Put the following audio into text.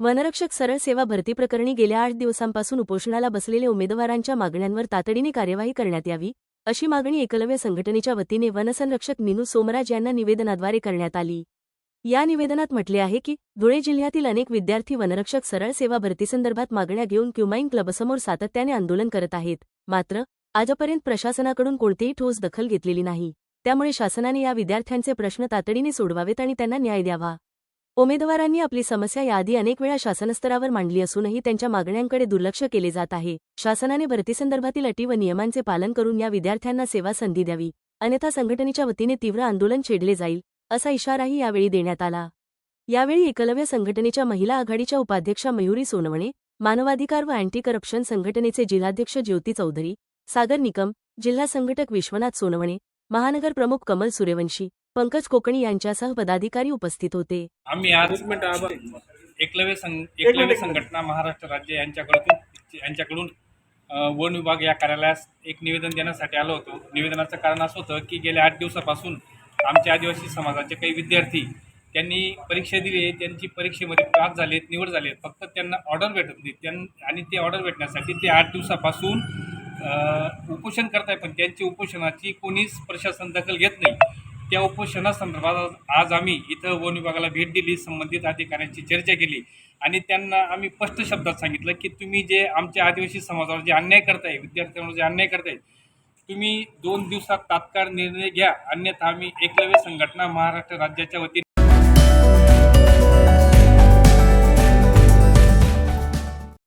वनरक्षक सरळ सेवा भरती प्रकरणी गेल्या आठ दिवसांपासून उपोषणाला बसलेल्या उमेदवारांच्या मागण्यांवर तातडीने कार्यवाही करण्यात यावी अशी मागणी एकलव्य संघटनेच्या वतीने वनसंरक्षक नीनू सोमराज यांना निवेदनाद्वारे करण्यात आली. या निवेदनात म्हटले आहे की धुळे जिल्ह्यातील अनेक विद्यार्थी वनरक्षक सरळ सेवा भरतीसंदर्भात मागण्या घेऊन क्युमाईन क्लबसमोर सातत्याने आंदोलन करत आहेत. मात्र आजपर्यंत प्रशासनाकडून कोणतीही ठोस दखल घेतलेली नाही. त्यामुळे शासनाने या विद्यार्थ्यांचे प्रश्न तातडीने सोडवावेत आणि त्यांना न्याय द्यावा. उमेदवारांनी आपली समस्या याआधी अनेक वेळा शासनस्तरावर मांडली असूनही त्यांच्या मागण्यांकडे दुर्लक्ष केले जात आहे. शासनाने भरतीसंदर्भातील अटी व नियमांचे पालन करून या विद्यार्थ्यांना सेवा संधी द्यावी. अन्यथा संघटनेच्या वतीने तीव्र आंदोलन छेडले जाईल असा इशाराही यावेळी देण्यात आला. यावेळी एकलव्य संघटनेच्या महिला आघाडीच्या उपाध्यक्षा मयुरी सोनवणे मानवाधिकार व अँटी करप्शन संघटनेचे जिल्हाध्यक्ष ज्योती चौधरी सागर निकम जिल्हा संघटक विश्वनाथ सोनवणे महानगर प्रमुख कमल सूर्यवंशी पंकज कोकणी यांच्यासह पदाधिकारी उपस्थित होते. आम्ही आज एकलव्य संघ एकलव्य संघटना महाराष्ट्र राज्य यांच्याकडून यांच्याकडून वन विभाग या कार्यालयास एक निवेदन देण्यासाठी आलो होतो. निवेदनाचं कारण असं होतं की गेल्या आठ दिवसापासून आमच्या आदिवासी समाजाचे काही विद्यार्थी त्यांनी परीक्षा दिली आहे. त्यांची परीक्षेमध्ये पास झालेत निवड झाले फक्त त्यांना ऑर्डर भेटत नाही. त्यां आणि ते ऑर्डर भेटण्यासाठी ते आठ दिवसापासून उपोषण करताय पण त्यांची उपोषणाची कोणीच प्रशासन दखल घेत नाही. त्या उपोषणासंदर्भात आज- आम्ही इथं वन विभागाला भेट दिली संबंधित अधिकाऱ्यांची चर्चा केली आणि त्यांना आम्ही स्पष्ट शब्दात सांगितलं की तुम्ही जे आमच्या आदिवासी समाजावर जे अन्याय करताय विद्यार्थ्यांवर जे अन्याय करताय तुम्ही दोन दिवसात तात्काळ निर्णय घ्या. अन्यथा आम्ही एकलव्य संघटना महाराष्ट्र राज्याच्या वतीने